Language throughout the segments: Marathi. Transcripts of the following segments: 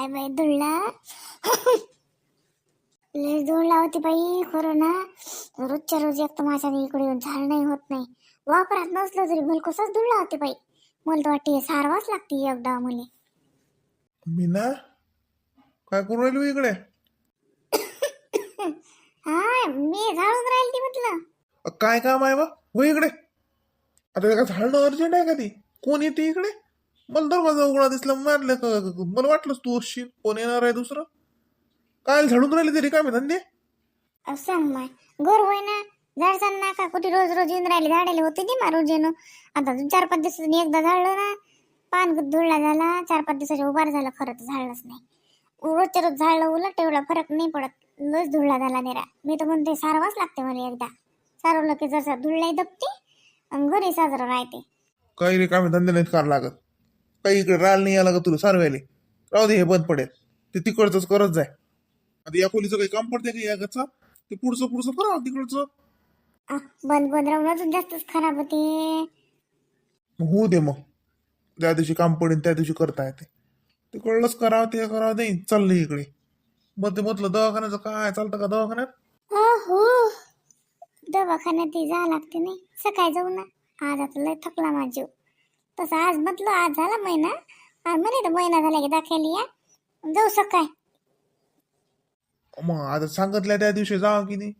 काय बाई धुळला लय धुळला होती बाई खरं ना रोजच्या रोज एक तर माझ्या इकडे येऊन झाड नाही होत नाही. वापरात नसलं तरी भलकोसच धुळला होते बाई. मला तर वाटते सारवाच लागते एकदा मुले मीना काय करू राहिली इकडे? हा मी झाडून राहिली ती म्हटलं. अ, काय काम आहे बा? हो इकडे. आता झाडणं अर्जंट आहे का ती? कोण येते इकडे? मला दरवाजा उघडा दिसला मारलं का मला वाटलंच तू असशील कोण येणार आहे दुसरं? काय झाडून राहिली तरी काय धंदे? अहो, सांग माय गोर होय ना? झाड सांग ना का कुठे रोज रोज येऊन राहिले झाडाला होते ती मा रोज येणं आता चार पाच दिवसांनी एकदा झाडलं ना पान धुळला झाला चार पाच दिवसाच्या उभार झालं खरं तर झाडलंच नाही. रोजच्या रोज झाडलं उलट एवढा फरक नाही पडत. लस धुळला झाला निरा. मी तर म्हणते सारवाच लागते मला एकदा. सारवलं की जसा धुळलाही दबते आणि घरी साजरं राहते. काही रे काम धंदे नाहीत करावं लागत. काही इकडे राल नाही यायला लागत तुला सारवायले? राहू दे हे बंद पडेल. ते तिकडचंच करत जाय. आता या खोलीचं काही काम पडते का या ते पुढचं पुढचं करा तिकडचं. आ, बंद बंद. राहून अजून जास्तच खराब होते. मग होऊ दे मग. ज्या दिवशी काम पडेल त्या दिवशी करता येते. ते कळलंच करावं ते करावं नाही चाललं इकडे. मग ते म्हटलं दवाखान्याचं काय? चालतं का दवाखान्यात? हो. दवाखान्यात जा लागते नाही. सकाळी जाऊ ना. आज आता लय थकला माझा जीव. तसं आज म्हटलं आज झाला महिना. आज म्हणे तर महिना झाला की दाखवली या. जाऊ सकाळी. मग आता सांगितलं त्या दिवशी जावं की नाही.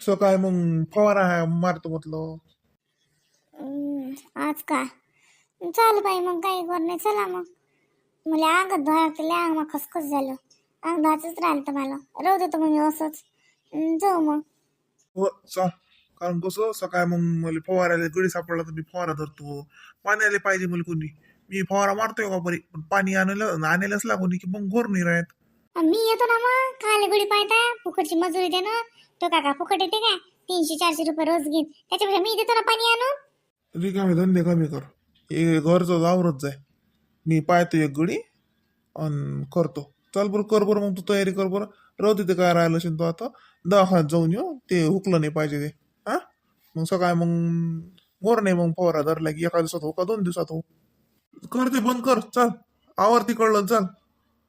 सकाळी मग फवारा मारतो म्हटलं. हम्म, आज का? चाल बाई मग काही कर नाही. चला मग. मला अंगात धुवा लागतं अंग मग खसखस झालं. अंग धुवायचंच राहिलं तर मला. राहू देतो मग मी असंच. हम्म, जाऊ मग. हो चाल कारण कसं सकाळी मग मला फवारायला गडी सापडला तर मी फवारा धरतो. पाणी आले पाहिजे मला कोणी. मी फवारा मारतोय का बरी पण पाणी आणायला आणायलाच लागून की मग गोर नाही राहत. मी येतो ना मग. खाली गुडी पाहता. फुकटची मजुरी दे ना. तो काका फुकट येते का तीनशे चारशे रुपये रोज घेईन. त्याच्यापेक्षा मी देतो ना पाणी आणून. रिकामे धंदे कमी कर. हे घरचं आवरत जाय. मी पाहतो एक गडी आणि करतो. चल बरं कर बरं. मग तू तयारी कर बरं. राहू तिथे काय राहिलं असेल तो आता. दवाखान्यात जाऊन येऊ. ते हुकलं नाही पाहिजे ते. मग सकाळ मग गोर नाही मग पोहरा धरला की एका दिवसात हो का दोन दिवसात हो कर ते बंद कर चल आवर्ती कळलं चल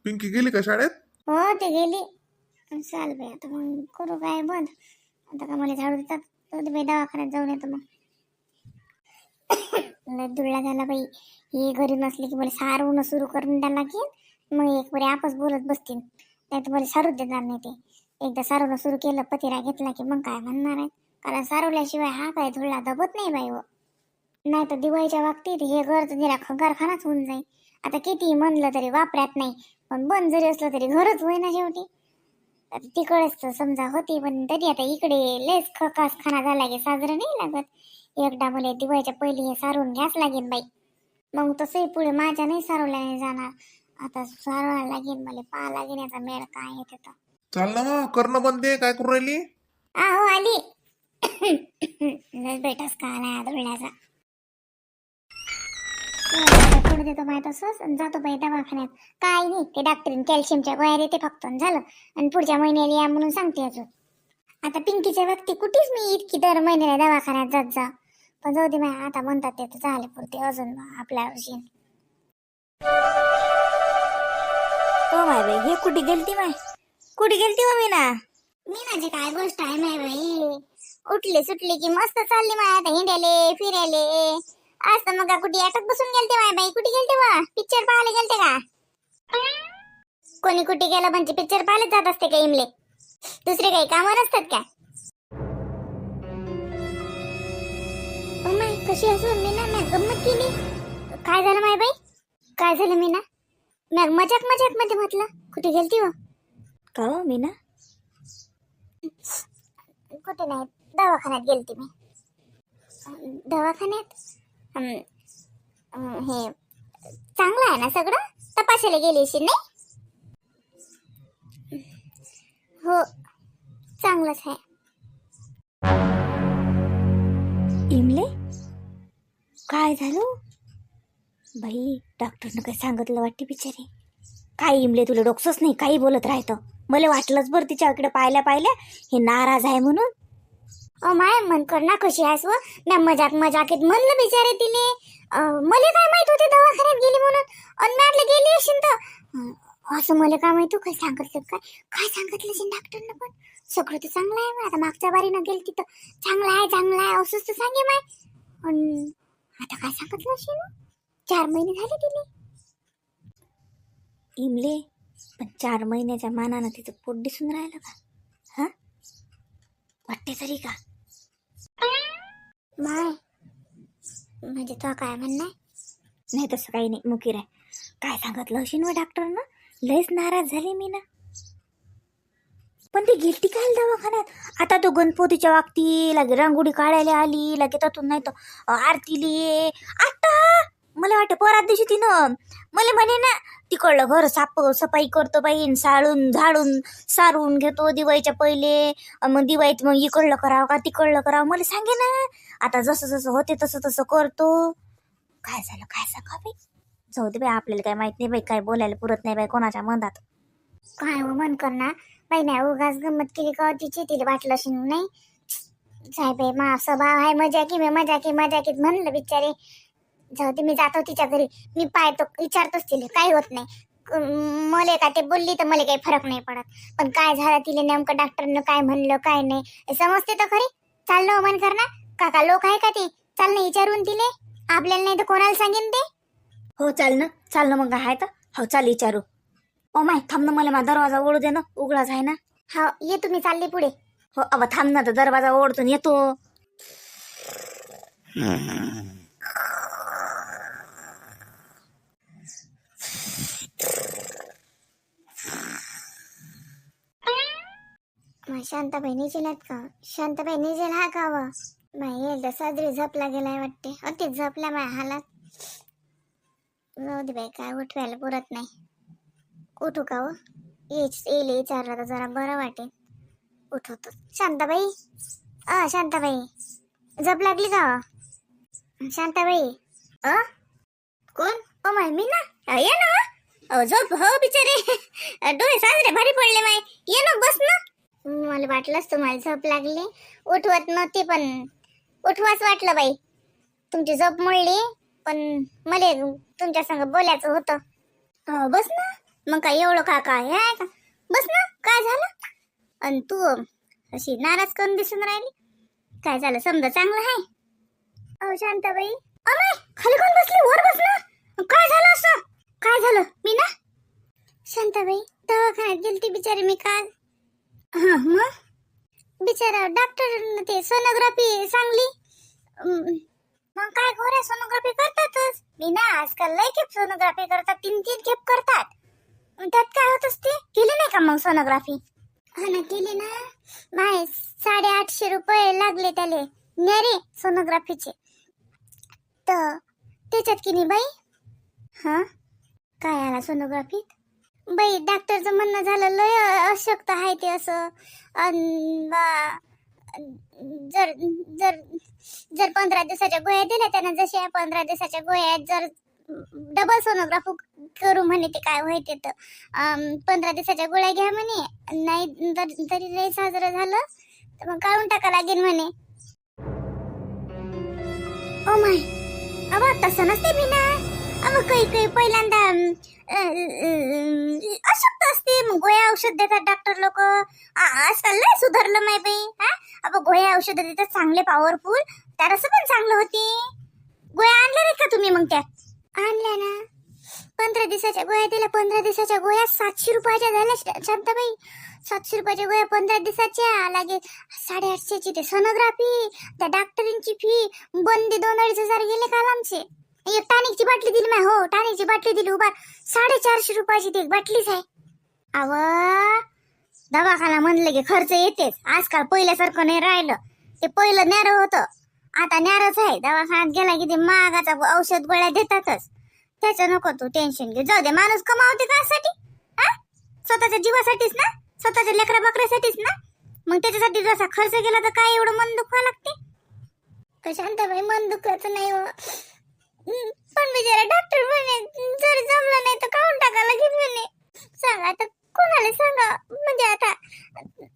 पिंकी गेली का शाळेत हो ते गेली चाल बाई आता मग करू काय बंद आता का मला झाडू देतात बाई दवाखान्यात जाऊन येतो मग लय दुळला झाला बाई हे घरी नसली की मला सारवणं सुरू करून द्यायला लागेल मग एक बरे आपच बोलत बसतील नाही तर मला सारूच देणार नाही ते एकदा सारवणं सुरू केलं पतिरा घेतला की मग काय म्हणणार आहे कारण सारवल्याशिवाय हा काय धुळला दबत नाही बाई व नाही तर दिवाळीच्या बाबतीत हे घर तर जरा खंगारखानाच होऊन जाईल. आता किती म्हणलं तरी वापरात नाही पण बंद जरी असलं तरी घरच होय ना शेवटी तिकडच तर समजा होती पण तरी आता इकडे लयच खकास खाना झाला की साजरं नाही लागत. एकदा मला दिवाळीच्या पहिले हे सारून घ्यास लागेल बाई. मग तसंही पुढे माझ्या नाही सारवल्या नाही जाणार. आता सारवायला लागेल मला पाहा लागेल याचा मेळ काय येते तर चाल ना मग करणं बंद आहे काय करू राहिली? आहो आली. बेटाच का? आलाय आदळण्याचा थोडं देतो माहीत असंच जातो बाई दवाखान्यात. काय नाही ते डॉक्टरीन कॅल्शियमच्या गोळ्या देते फक्त झालं. आणि पुढच्या महिन्याला या म्हणून सांगते अजून. आता पिंकीच्या व्यक्ती कुठेच मी इतकी दर महिन्याला दवाखान्यात जात जा. पण जाऊ दे माय आता म्हणतात ते तर झाले पुरते अजून आपल्या वर्षी. हो माय बाई हे कुठे गेलती माय कुठे गेलती हो मी ना मी माझी काय गोष्ट आहे माय बाई? उठले सुटले की मस्त चालली माया आता हिंडायले फिरायले. आज तर मग कुठे अटक बसून गेलते माय बाई. कुठे गेलते वा? पिक्चर पाहायला गेलते का? कोणी कुठे गेलं म्हणजे पिक्चर पाहायला जात असते का इमले? दुसरे काही कामावर असतात का? माय कशी असं मी ना मॅ गंमत केली. काय झालं माय बाई? काय झालं मी ना मॅ मजाक मजाकमध्ये म्हटलं. कुठे गेलती हो का मी ना कुठे नाही दवाखान्यात गेलती मी. दवाखान्यात? हे चांगलं आहे ना सगळं? तपासायला गेली अशी नाही? हो चांगलंच आहे. इमले काय झालं? बाई डॉक्टरनं काय सांगितलं वाटते बिचारी? काय इमले तुला डोकसंच नाही काही बोलत राहतं. मला वाटलंच बरं तिच्याकडे पाहिल्या पाहिल्या हे नाराज आहे म्हणून. माय मन कर ना कशी आहेस व? म्या मजाक मजाकीत. म्हणलं बिचारे तिने मले काय माहीत होते दवाखान्यात गेली म्हणून? अन मॅडला गेली असेल तर. असं मला काय माहीत हो, काय सांगितलं काय? काय सांगितलं असेल डॉक्टरनं पण? सगळं तर चांगलं आहे आता मागच्या बारीनं गेली तिथं चांगलं आहे चांगलं आहे. असंच तर सांगे माय. अन आता काय सांगितलं असेल हो? चार महिने झाले तिने इमले पण चार महिन्याच्या मानानं तिचं पोट दिसून राहिलं का? हा? वाटते तरी का? माय. म्हणजे तो काय म्हणणं नाही तसं काही नाही मुकीर आहे. काय सांगितलं असेल डॉक्टर डॉक्टरनं लयच नाराज झाली मी ना. पण ती गेलती काय दवाखान्यात. आता तो गणपतीच्या वागती लगे रांगोळी काढायला आली लगे त्यातून नाही तर आरतीली आता! मला वाटतं परात दिवशी तिनं मला म्हणे ना तिकडलं घर साप सफाई करतो बाई साळून झाडून सारून घेतो दिवाळीच्या पहिले. मग दिवाळीत मग इकडलं करावं का तिकडलं करावं? मला सांगे ना. आता जसं जसं होते तसं तसं करतो. काय झालं काय सांगा बाई? जाऊ दे बाई आपल्याला काय माहीत नाही बाई काय बोलायला पुरत नाही बाई कोणाच्या मनात. काय हो मन करणार बाई नाही उगाच गंमत केली का हो तिची? तिला वाटलं असेल नाही. साहेब बाई मा स्वभाव आहे मजा की मी मजा की मजा की म्हणलं बिचारे. जाऊ दे मी जातो तिच्या घरी. मी पाहतो विचारतोच तिला. काही होत नाही. मला का ते बोलली तर मला काही फरक नाही पडत. पण काय झालं तिला नेमकं डॉक्टरनं काय म्हणलं काय नाही. हे समजते तर खरी. चाललं मन करणार काका लोक आहे का ते? चाल ना विचारून तिले. आपल्याला नाही तर कोणाला सांगेन ते? हो चाल ना. चाल ना मग आहे तर. हो चाल विचारू. ओ माय थांब ना मला माझा दरवाजा ओढू दे ना. उघडाच आहे ना. हा ये तुम्ही चालले पुढे. हो अव थांब ना तर दरवाजा ओढतो येतो. मग शांताबाई निजेलात का शांताबाई निजेल हा का व बाई एकदा साजरी झपला गेलाय वाटते. अति झपल्या माय हालात. जाऊ दे बाई काय उठवायला पुरत नाही. उठू का हो? व येच येईल विचारलं तर जरा बरं वाटेल. उठवतो. शांताबाई? अ शांताबाई. झप लागली का व? शांताबाई? अ? कोण? ओ माय मी ना ये ना. अहो, झोप हो बिचारे. डोळे साजरे भारी पडले माय ये ना बस ना. मला वाटलंच तुम्हाला झोप लागली. उठवत नव्हती पण उठवाच वाटलं बाई. तुमची झोप मोडली पण मला तुमच्या संग बोलायचं होतं. अ, बस ना. मग काय एवढं का काय हे आहे का बस ना काय झालं? आणि तू अशी नाराज करून दिसून राहिली? काय झालं? समजा चांगलं आहे? अहो शांताबाई. अमाय खाली कोण बसली? वर बस ना. काय झालं असं? काय झालं? मी ना? शांताबाई दवाखान्यात गेलती बिचारी मी काल. हा मग? बिचारा डॉक्टर ते सोनोग्राफी सांगली. मग काय गोऱ्या सोनोग्राफी करतातच? मी ना आजकाल लय खेप सोनोग्राफी करतात तीन तीन खेप करतात. त्यात काय होत असते केली नाही का मग सोनोग्राफी हा ना केली ना. माय साडेआठशे रुपये लागले त्याले. न्यारे सोनोग्राफीचे तर त्याच्यात की नाही बाई? हा? काय आला सोनोग्राफीत बाई डॉक्टरचं म्हणणं झालं लय अशक्त आहे ते असं. बा- जर जर जर पंधरा दिवसाच्या गोळ्या दिल्या त्यानं जशा पंधरा दिवसाच्या गोळ्या जर डबल सोनोग्राफी करू म्हणे ते काय व्हायचे तर. पंधरा दिवसाच्या गोळ्या घ्या म्हणे नाही जर तरी लय साजरं झालं तर मग काढून टाका लागेल म्हणे. ओ माय अबा तसं नसते मी ना. अबा काही काही पहिल्यांदा अशक्त असते. मग गोळ्या औषध देतात डॉक्टर लोक. आजकाल लय सुधारलं माय बाई हा? अबा गोळ्या औषध देतात चांगले पॉवरफुल त्या पण चांगलं होते. गोळ्या आणल्या नाही का तुम्ही मग त्यात? आणल्या ना. पंधरा दिवसाच्या गोळ्या दिल्या. पंधरा दिवसाच्या गोळ्या सातशे रुपयाच्या झाल्या शांताबाई. सातशे रुपयाच्या गोळ्या पंधरा दिवसाच्या. लागे साडेआठशेची ते सोनोग्राफी त्या डॉक्टरींची फी बंदी दोन अडीच हजार गेले काल आमचे. एक टानिकची बाटली दिली माय हो टानिकची बाटली दिली. उभा साडेचारशे रुपयाची ती एक बाटलीच आहे. अव दवाखाना म्हणलं की खर्च येतेच. आजकाल पहिल्यासारखं नाही राहिलं. ते पहिलं न्यारं होतं. आता न्यारच आहे. दवाखान्यात गेला की ते महागाचा औषध गोळ्या देतातच. त्याचं नको तू टेन्शन घे जाऊ दे माणूस कमावते कासाठी हा? स्वतःच्या जीवासाठीच ना? स्वतःच्या लेकरा बकऱ्यासाठीच ना? मग त्याच्यासाठी जसा खर्च केला तर काय एवढं मन दुखवा लागते? कशांत शांताबाई मन दुखायचं नाही हो. पण बिचारा डॉक्टर म्हणे जर जमलं नाही तर काढून टाका घेत म्हणे. सांगा आता कोणाला सांगा? म्हणजे आता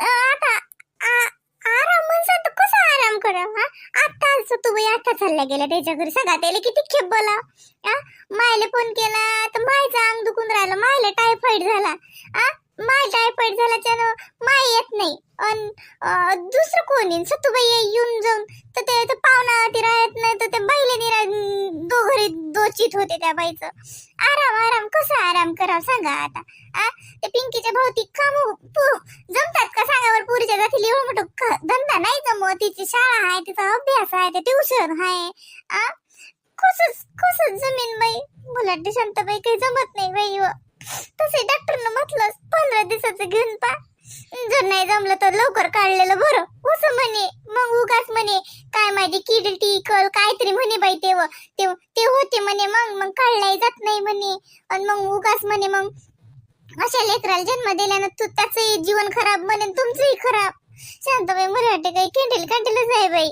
आता आ- आराम म्हणसा तर कसा आराम करा हा आता तू बाई आता चालल्या गेल्या त्याच्या घरी सगळा त्याला किती खेप बोला. मायला फोन केला तर मायचं अंग दुखून राहिलं मायला टायफॉइड झाला. आ माय टायफॉइड झाला त्यानं माय येत नाही. अन दुसरं कोण येईन? सतुबाई येऊन जाऊन तर ते तर पाहुणा ती राहत नाही तर ते बाईले निरा दो घरी दोचित होते त्या बाईचं. आराम आराम कसा आराम करावं सांगा आता आ? ते पिंकीच्या भोवती काम जमतात का सांगावर पुरीच्या जातील एवढं मोठं धंदा नाही जमत तिची शाळा आहे तिचा अभ्यास आहे ते ट्युशन आहे आ? कसंच कसंच जमीन बाई? मुलांची शांतबाई काही जमत नाही बाई तसे डॉक्टरनं म्हटलं पंधरा दिवसाचं घेऊन पा. जर नाही जमलं तर लवकर काढलेलं बरं. असं म्हणे. मग उगाच म्हणे काय माझी किडटी कल काहीतरी म्हणे बाई तेव्हा ते ते होते म्हणे मग मग काढलाही जात नाही म्हणे. आणि मग उगाच म्हणे मग अशा लेकराला जन्म दिल्यानं तू त्याचंही जीवन खराब म्हणे तुमचंही खराब. शांतबाई मराठी काही केंडेल कांडलच आहे बाई.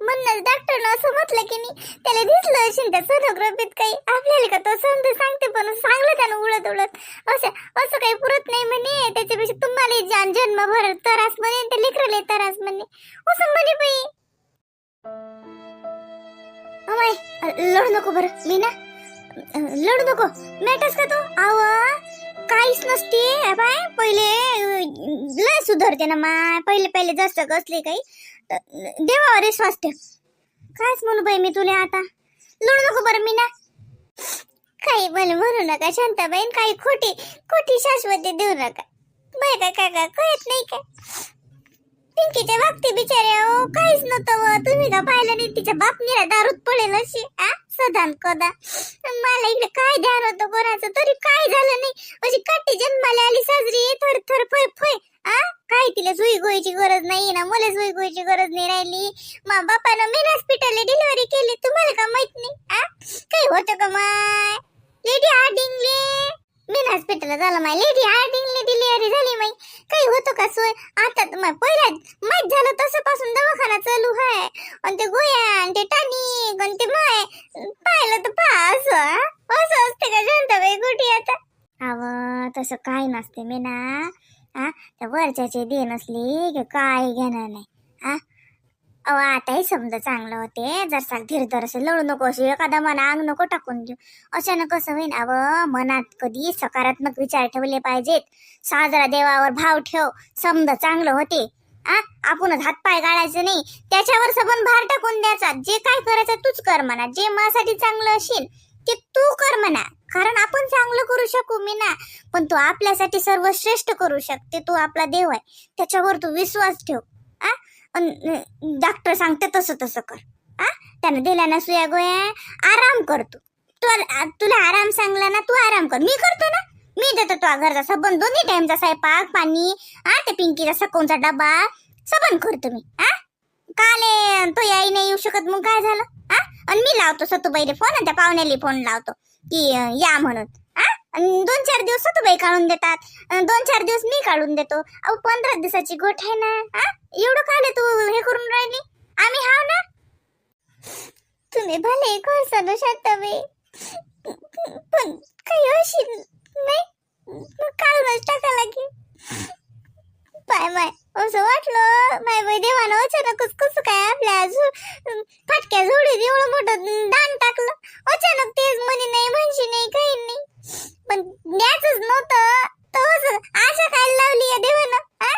म्हणूनच डॉक्टरनं असं म्हटलं की नाही त्याला दिसलं असेल त्या सोनोग्राफीत काही आपल्याला का तो समजा सांगते पण सांगलं त्यानं उडत उडत असं असं काही पुरत नाही म्हणे. त्याच्यापेक्षा तुम्हाला जान जन्मभर त्रास म्हणे ते लेकरले त्रास म्हणे. असं म्हणे बाई. अमाय लढू नको बरं मी ना लढू नको. मॅटस का तो? आव काहीच नसते बाय पहिले लय सुधारते ना माय. पहिले पहिले जास्त कसले काही. देवावर विश्वास ठेव कायच म्हणू बाई मी तुला आता? लोड नको बरं मी ना काही मला म्हणू नका शांताबाईन काही खोटी खोटी शाश्वती देऊ नका. बाय काय काय काय कळत नाही काय पिंकीच्या बाबती बिचारे अहो काहीच नव्हतं तुम्ही का पाहिलं नाही? तिच्या बाप निरा दारूत पडेल अशी आ? सदान कदा. मला इकडे काय ध्यान होतं कोणाचं? तरी काय झालं नाही? अशी काठी जन्माला आली साजरी थर थर फय फय. आ? काय तिला सुई गोयची गरज नाही ना? मला सुई गोयची गरज नाही राहिली. मा बापानं मेन हॉस्पिटलला डिलिव्हरी केली. तुम्हाला का माहीत नाही? आ? काही होतं का माय? लेडी हार्डिंगले मी हॉस्पिटलला झालं माय लेडी हार्डिंगली डिलिव्हरी झाली माई. काही होतो का सोय? आता तर माय पहिल्या माहीत झालं तसं पासून दवाखाना चालू आहे आणि ते गोया आणि ते टानिक आणि ते माय पाहिलं तर पहा असं असं असते का शांताबाई कुठे आता? अव तसं काय नसते मी ना हा त्या वरच्याचे दे नसली की काय घेणार नाही. हा अहो आताही समजा चांगलं होते. जर धीरधर धीर धर लढू नको अशी. एखादा मना अंग नको टाकून देऊ. अशानं कसं होईन? अव मनात कधी सकारात्मक विचार ठेवले पाहिजेत. साजरा देवावर भाव ठेव. समजा चांगलं होते. आ? आपणच हातपाय गाळायचं नाही. त्याच्यावर सबन भार टाकून द्यायचा. जे काय करायचं तूच कर म्हणा. जे माझ्यासाठी चांगलं असेल ते तू कर म्हणा. कारण आपण चांगलं करू शकू मी ना. पण तू आपल्यासाठी सर्वश्रेष्ठ करू शकते. तू आपला देव आहे. त्याच्यावर तू विश्वास ठेव. आ? डॉक्टर सांगते तसं तसं कर. आ? त्यानं दिल्या ना सुया गोया आराम करतो तू. तुला आराम सांगला ना तू आराम कर. मी करतो ना. मी देतो तुझ्या घरचा सबन. दोन्ही टाइमचा स्वयंपाक पाणी आ ते पिंकीचा सकोनचा डबा सबन करतो मी. आ? काले तो याई नाही येऊ शकत. मग काय झालं? आ? आणि मी लावतो सतुबाईले फोन आणि त्या पाहुण्याला फोन लावतो. की या म्हणून दोन चार दिवस बाई काढून देतात. दोन चार दिवस मी काढून देतो. अहो पंधरा दिवसाची गोठ आहे ना आ एवढं काले तू हे करून राहिली? आम्ही हाव ना? तुम्ही भले करसान शांताबाई पण काही अशी नाही? काढूनच टाका लागेल. Bye bye. असं वाटलं माय बाई देवानं अचानकच कसं काय आपल्या फाटक्या झोडीत एवढं मोठं दान टाकलं. अचानक तेच म्हणे नाही म्हणशी नाही काही नाही. पण द्याच नव्हतं तर असं आशा काय लावली या देवानं हा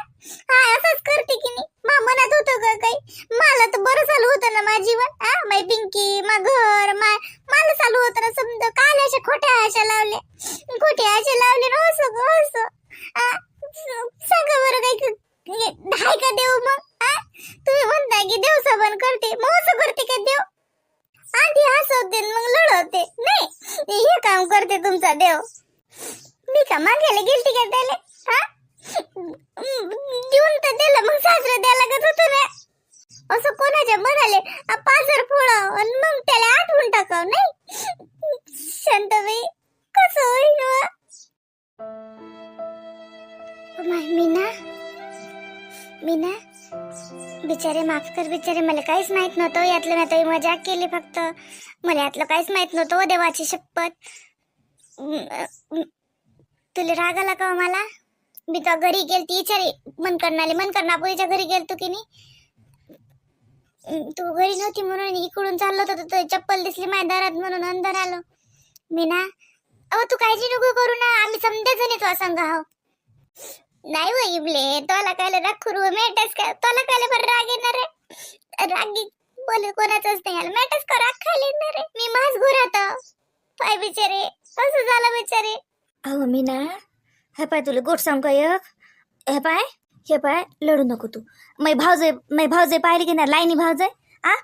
हा असंच करते की नाही मा मनात होतं का काही मला तर बरं चालू होतं ना माझं जीवन हा माय पिंकी मा घर मा मला चालू होतं ना समजा काल अशा खोट्या आशा लावल्या खोट्या आशा लावल्या ना असं ग असं आ, सांगा बरं काही क- हाय का देव मग आ तुम्ही म्हणताय की देव सबन करते मग असं करते का देव आधी हसवते न मग लढवते नाही हे काम करते तुमचा देव मी का मागायला गेलती का त्याला हा हम्म, देऊन तर दिलं मग सासरं द्यायला लागत होतं ना असं कोणाच्या म्हणाले आ, पाजर फोडाव आणि मग त्याला आठवून टाकाव नाही? शांतबाई कस होईल मीना? मीना? बिचारे माफ कर बिचारे मला काहीच माहीत नव्हतं यातलं मी आता मजाक केली फक्त. मला यातलं काहीच माहीत नव्हतं ओ देवाची शपथ. तुला राग आला का हो मला? मी तो घरी गेलती विचारे मन करणाले मन करणापुरीच्या घरी गेलतो की नाही? तू घरी नव्हती म्हणून इकडून चाललो होतो तर चप्पल दिसली माझ्या दारात म्हणून अंदर आलो. मी ना अहो तू काळजी नको करू ना आम्ही समजा जणी तो संघ आहो नाही व इबले तोला काय राग करू मेटच का तोला कायला बरं राग येणार आहे? राग बोल कोणाचंच नाही आलं मेटच का राग खायला येणार आहे? मी माझ घोरात पाय बिचारे असं झालं बिचारे. अहो मी ना हे पाय तुला गोट सांग का एक? हे पाय हे पाय लढू नको तू. मै भावजे मै भावजे पाहिले की नाही? लाईनी भावजे आ?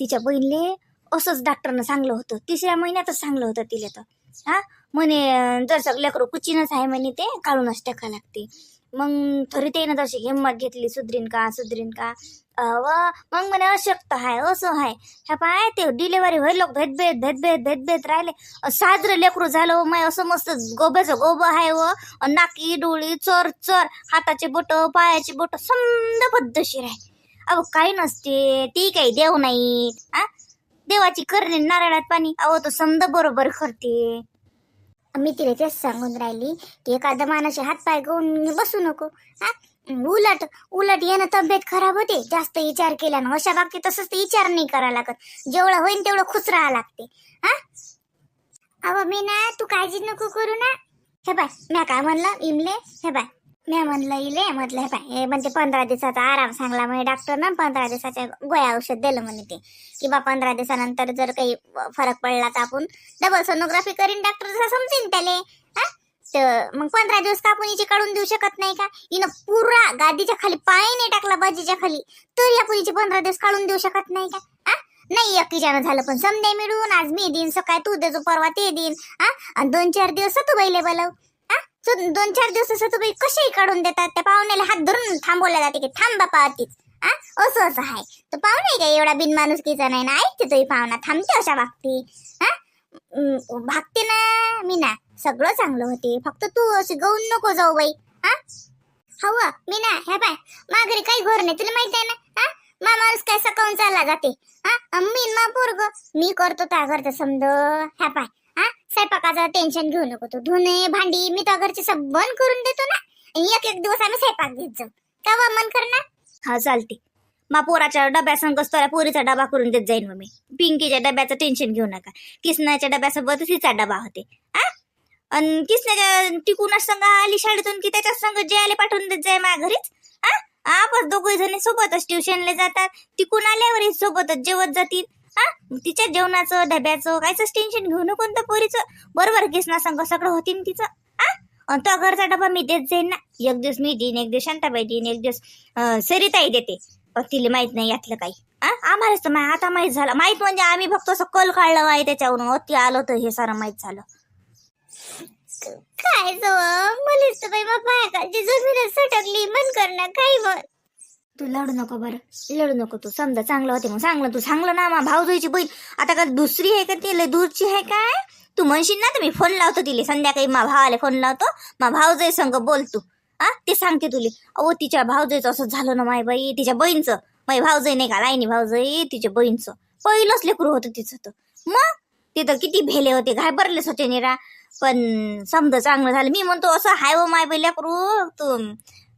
तिच्या बहिणीले असंच डॉक्टरनं सांगलं होतं. तिसऱ्या महिन्यातच सांगलं होतं तिला तर. हा म्हणे जर जर लेकरू कुचीनच आहे म्हणे ते काढूनच टाका लागते. मग तरी त्यानं तशी हिंमत घेतली सुधरीन का सुधरीन का? अव मग म्हणे अशक्त आहे असं आहे ह्या पाय ते डिलेवरी होईल लोक भेदभेद भेदभेद भेदभेद राहिले. साजरं लेकरू झालं हो, माय असं मस्त गोब्याचं गोब आहे व हो. नाकी डोळी चर चर हाताचे बोट पायाचे बोट समद पद्धतशीर आहे अहो काही नसते ती काही देव नाही. आ? देवाची करणे नारळात पाणी. अहो तो समद बरोबर करते. मी तिला तेच सांगून राहिली की एखादा मानाचे हात पाय घेऊन बसू नको. हा उलट उलट येणं तब्येत खराब होते जास्त विचार केल्यानं अशा बाबतीत तसंच ते विचार नाही करावा लागत. जेवढं होईल तेवढं खुश राहावं लागते. हा? अहो मी ना तू काळजी नको करू ना. हे बाय म्या काय म्हणलं? इमले? हे बाय म्या म्हणलं इले म्हटलं हे बाय हे म्हणते पंधरा दिवसाचा आराम सांगला म्हणे डॉक्टर ना पंधरा दिवसाच्या गोळ्या औषध दिलं म्हणे ते. की बा पंधरा दिवसानंतर जर काही फरक पडला तर आपण डबल सोनोग्राफी करीन डॉक्टर जसं समजेन त्याले. हा? तर मग पंधरा दिवस कापुनीची आपण काढून देऊ शकत नाही का? हिनं पुरा गादीच्या खाली पाय नाही टाकला बाजीच्या खाली. तर या पुनीची पंधरा दिवस काढून देऊ शकत नाही का? हा नाही एकीच्यानं झालं पण संध्या मिळून आज मी देईन सकाळी तू देजो परवा ते देईन. हा आणि दोन चार दिवस सतुबाईले बोलव. हा सो दोन चार दिवस सतुबाई कसेही काढून देतात? त्या पाहुण्याला हात धरून थांबवल्या जाते की थांब बापा अतीच हा असं असं आहे तर पाहुणे काय एवढा बिनमानुसकीचा नाही ना? ऐकते तोही पाहुणा. थांबते अशा भागते हा भागते ना मी ना सगळं चांगलं होते. फक्त तू अशी नको जाऊ बाई. हा? हवं मी ना ह्या पाय माघारी काही घोर नाही तुला माहीत आहे ना? हा? मा माणूस काय सकाळून चालला जाते. हा? मी मा पोरग मी करतो त्या घरचं समज. ह्या पाय हा? स्वयंपाकाचं टेन्शन घेऊ नको तू. धुणे भांडी मी त्या घरचे सब करून देतो ना. एक एक दिवस आम्ही स्वयंपाक घेत जाऊ. का मन कर ना? हा चालते. मा पोराच्या डब्या संगच पोरीचा डबा करून देत जाईन मग मी. पिंकीच्या डब्याचं टेन्शन घेऊ नका. किसनाच्या डब्यासोबत तिचा डबा होते. आ आणि किसने टिकूनच संग आली शाळेतून की त्याच्या संग आले पाठवून देत जाय माझ्या घरीच. आपण दोघे जणी सोबतच ट्युशनला जातात. टिकून आल्यावर सोबतच जेवत जातील. हा? तिच्या जेवणाचं डब्याचं काहीच टेन्शन घेऊ नको त्या पोरीचं. बरोबर किसना संग सगळं होतीन तिचं. हा? तो घरचा डबा मी देत जाईन ना. एक दिवस मी देईन एक दिवस शांताबाई देईन एक दिवस सरिताई देते. पण तिला माहीत नाही यातलं काही. आम्हालाच तर आता माहीत झालं. माहीत म्हणजे आम्ही फक्त असं कल काढलं आहे त्याच्यावरून. अति आलं तर हे सारं माहीत झालं. काय जो मलाच तर बाई बाबा पायाखालची जमीन सटकली मन कर ना काही मग? तू लढू नको बरं लढू नको तू. समजा चांगलं होते मग चांगलं तू. सांगलं ना मा भाऊजोईची बहीण. आता का दुसरी आहे का ती? लय दूरची आहे काय तू म्हणशील ना तर मी फोन लावतो तिले. संध्याकाळी मा भावाला फोन लावतो. मा भाऊजई संग बोल तू. आ ते सांगते तुले. अहो तिच्या भाऊजईचं असं झालं ना माय बाई. तिच्या बहीणचं. माई भाऊजई नाही का? लाईनी भाऊजई तिच्या बहीणचं. पहिलंच लेकरू होतं तिचं तर. मग? ते तर किती भेले होते. घाबरलेच होते निरा. पण समजा चांगलं झालं. मी म्हणतो असं हाय व माय पहिल्या करू तू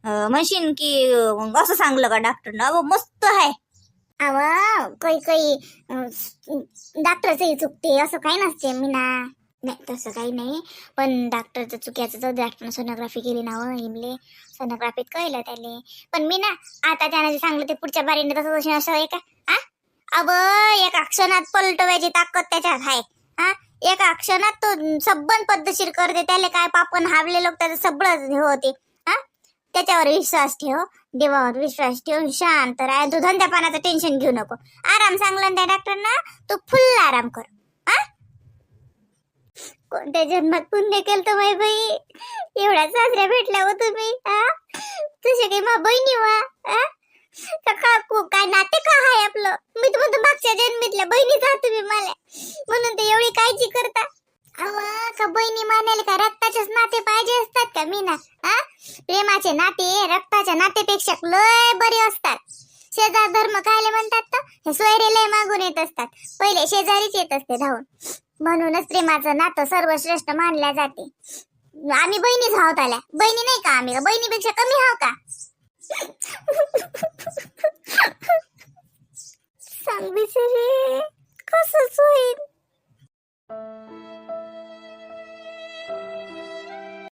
म्हणशीन की असं सांगलं का डॉक्टरनं? अहो मस्त आहे अवा काही काही डॉक्टरचंही चुकते असं काही नसते मी ना नाही तसं काही नाही. पण डॉक्टरचं चुक्याचं जर डॉक्टरनं सोनोग्राफी केली ना हो, हिमले. सोनोग्राफीत कळलं त्याले. पण मी ना आता त्यानं जे सांगलं ते पुढच्या बारीने तसं तसं असं आहे का? हा? अब एका क्षणात पलटवायची ताकद त्याच्यात आहे हा? एका क्षणात तो सबन पद्धतशीर करते त्याला काय पापन हावले लोक त्याचं सगळं हे होते. हा? त्याच्यावर विश्वास ठेव देवावर विश्वास ठेवून शांत राह. तू धंद्या पाण्याचं टेन्शन घेऊ नको. आराम सांगला त्या डॉक्टरना तू फुल आराम कर. आ कोणत्या जन्मात पुण्य केलं तर माय बाई? एवढ्या सासऱ्या भेटल्या हो तुम्ही. आ तुझे काही मा बहिणी वा? काकू काय नाते का आहे आपलं? मी तुम्हाला मागच्या जन्मीतल्या बहिणीच आहात तुम्ही मला. म्हणून ते एवढी काळजी करता. का बहिणी मानायला का रक्ताचेच नाते पाहिजे असतात का मी ना प्रेमाचे नाते रक्ताच्या नातेपेक्षा लय बरे असतात. शेजार धर्म कायले म्हणतात तर हे सोयरे लय मागून येत असतात. पहिले शेजारीच येत असते धावून. म्हणूनच प्रेमाचं नातं सर्वश्रेष्ठ मानल्या जाते. आम्ही बहिणीच आहोत आल्या. बहिणी नाही का आम्ही? बहिणीपेक्षा कमी आहो का? सांग बिचारे कसंच होईल